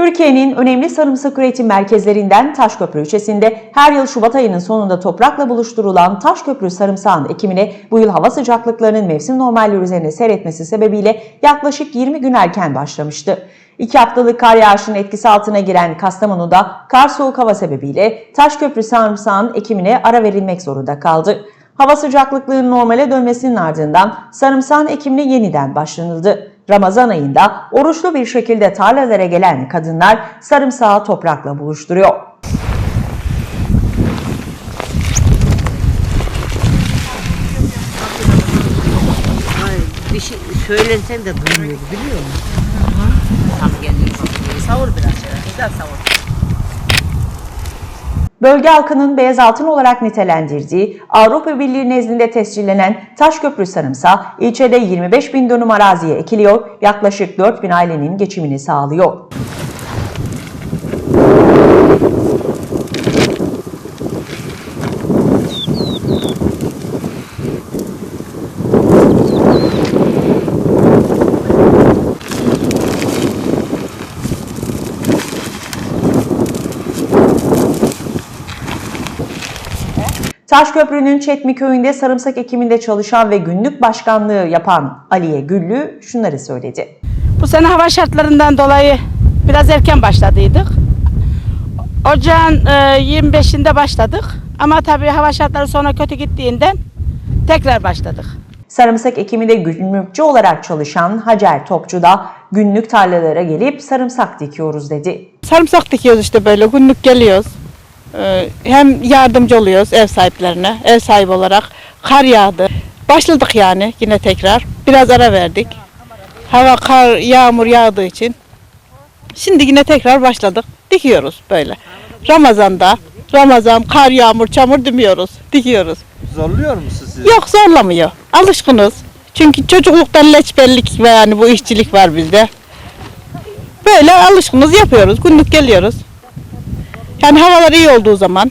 Türkiye'nin önemli sarımsak üretim merkezlerinden Taşköprü ilçesinde her yıl Şubat ayının sonunda toprakla buluşturulan Taşköprü sarımsağın ekimine bu yıl hava sıcaklıklarının mevsim normalleri üzerine seyretmesi sebebiyle yaklaşık 20 gün erken başlamıştı. İki haftalık kar yağışının etkisi altına giren Kastamonu'da kar soğuk hava sebebiyle Taşköprü sarımsağın ekimine ara verilmek zorunda kaldı. Hava sıcaklıklarının normale dönmesinin ardından sarımsağın ekimine yeniden başlanıldı. Ramazan ayında oruçlu bir şekilde tarlalara gelen kadınlar sarımsağı toprakla buluşturuyor. Bir şey söylensen de duymuyor biliyor musun? Tam kendini savur biraz şöyle. Güzel savur. Bölge halkının beyaz altın olarak nitelendirdiği Avrupa Birliği nezdinde tescillenen Taşköprü sarımsağı ilçede 25 bin dönüm araziye ekiliyor, yaklaşık 4 bin ailenin geçimini sağlıyor. Taşköprü'nün Çetmi köyünde sarımsak ekiminde çalışan ve günlük başkanlığı yapan Aliye Güllü şunları söyledi. Bu sene hava şartlarından dolayı biraz erken başladıydık. Ocağın e, 25'inde başladık. Ama tabii hava şartları sonra kötü gittiğinden tekrar başladık. Sarımsak ekiminde günlükçü olarak çalışan Hacer Topçu da günlük tarlalara gelip sarımsak dikiyoruz dedi. Sarımsak dikiyoruz işte böyle günlük geliyoruz. Ee, Hem yardımcı oluyoruz ev sahiplerine, ev sahibi olarak. Kar yağdı. Başladık yani yine tekrar. Biraz ara verdik. Hava kar, yağmur yağdığı için. Şimdi yine tekrar başladık. Dikiyoruz böyle. Ramazan'da, Ramazan, kar, yağmur, çamur demiyoruz. Dikiyoruz. Zorluyor mu sizi? Yok zorlamıyor. Alışkınız. Çünkü çocukluktan leçbellik ve yani bu işçilik var bizde. Böyle alışkınız yapıyoruz. Günlük geliyoruz. Yani havalar iyi olduğu zaman